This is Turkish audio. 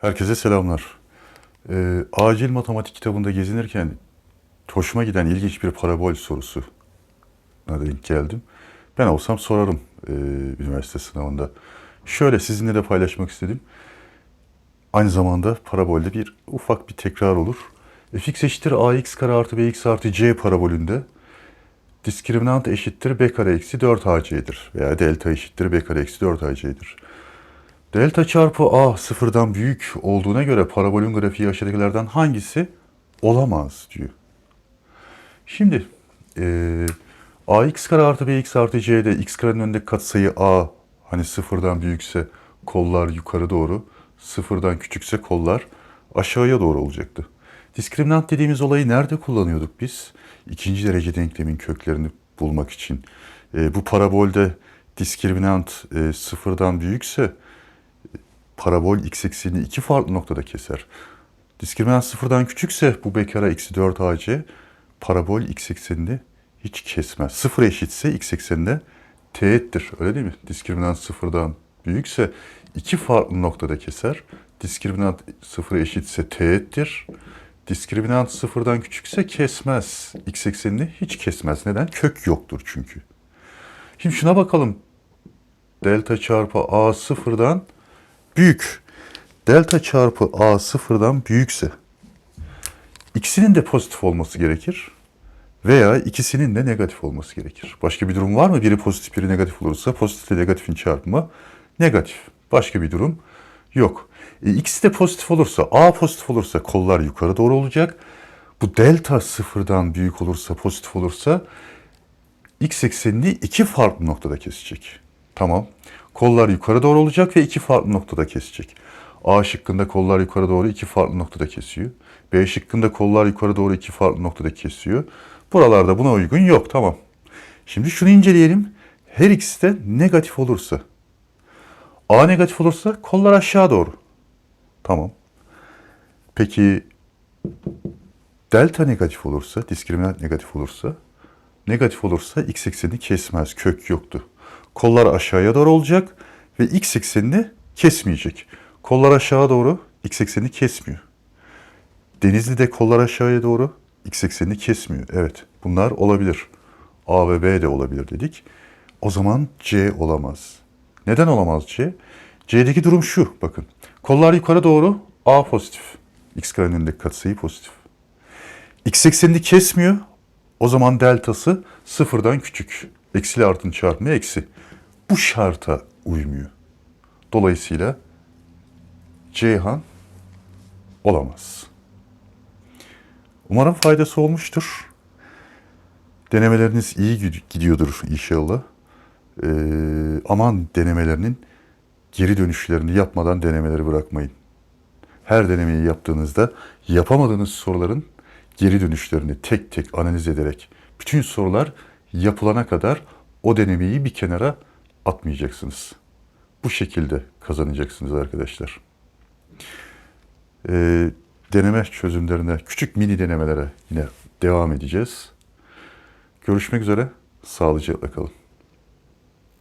Herkese selamlar. Ee, acil matematik kitabında gezinirken hoşuma giden ilginç bir parabol sorusu denk geldim. Ben olsam sorarım e, üniversite sınavında. Şöyle sizinle de paylaşmak istedim. Aynı zamanda parabolde bir ufak bir tekrar olur. fx eşittir ax kare artı bx artı c parabolünde diskriminant eşittir b kare eksi 4ac'dir. Veya delta eşittir b kare eksi 4ac'dir. Delta çarpı a sıfırdan büyük olduğuna göre parabolün grafiği aşağıdakilerden hangisi olamaz diyor. Şimdi eee ax kare artı bx artı c'de x karenin önündeki katsayı a hani sıfırdan büyükse kollar yukarı doğru, sıfırdan küçükse kollar aşağıya doğru olacaktı. Diskriminant dediğimiz olayı nerede kullanıyorduk biz? İkinci derece denklemin köklerini bulmak için. Eee, bu parabolde diskriminant eee, sıfırdan büyükse parabol x eksenini iki farklı noktada keser. Diskriminant sıfırdan küçükse bu b kare eksi 4 ac parabol x eksenini hiç kesmez. Sıfır eşitse x ekseninde teğettir. Öyle değil mi? Diskriminant sıfırdan büyükse iki farklı noktada keser. Diskriminant sıfır eşitse teğettir. Diskriminant sıfırdan küçükse kesmez. X eksenini hiç kesmez. Neden? Kök yoktur çünkü. Şimdi şuna bakalım. Delta çarpı a sıfırdan büyük. Delta çarpı a sıfırdan büyükse ikisinin de pozitif olması gerekir veya ikisinin de negatif olması gerekir. Başka bir durum var mı? Biri pozitif, biri negatif olursa pozitifle negatifin çarpımı negatif. Başka bir durum yok. E, ikisi de pozitif olursa, a pozitif olursa kollar yukarı doğru olacak. Bu delta sıfırdan büyük olursa, pozitif olursa x eksenini iki farklı noktada kesecek. Tamam. Kollar yukarı doğru olacak ve iki farklı noktada kesecek. A şıkkında kollar yukarı doğru iki farklı noktada kesiyor. B şıkkında kollar yukarı doğru iki farklı noktada kesiyor. Buralarda buna uygun yok. Tamam. Şimdi şunu inceleyelim. Her ikisi de negatif olursa. A negatif olursa kollar aşağı doğru. Tamam. Peki delta negatif olursa, diskriminant negatif olursa, negatif olursa x eksenini kesmez, kök yoktu. Kollar aşağıya doğru olacak ve x eksenini kesmeyecek. Kollar aşağı doğru, x eksenini kesmiyor. Denizli'de kollar aşağıya doğru, x eksenini kesmiyor. Evet, bunlar olabilir. A ve B de olabilir dedik. O zaman C olamaz. Neden olamaz C? C'deki durum şu, bakın. Kollar yukarı doğru, A pozitif. X karenin önündeki katsayı pozitif. X eksenini kesmiyor. O zaman deltası sıfırdan küçük. Eksiyle artının çarpımı eksi. Bu şarta uymuyor. Dolayısıyla Ceyhan olamaz. Umarım faydası olmuştur. Denemeleriniz iyi gid- gidiyordur inşallah. Ee, aman denemelerinin geri dönüşlerini yapmadan denemeleri bırakmayın. Her denemeyi yaptığınızda yapamadığınız soruların geri dönüşlerini tek tek analiz ederek bütün sorular yapılana kadar o denemeyi bir kenara atmayacaksınız. Bu şekilde kazanacaksınız arkadaşlar. Ee, deneme çözümlerine, küçük mini denemelere yine devam edeceğiz. Görüşmek üzere, sağlıcakla kalın.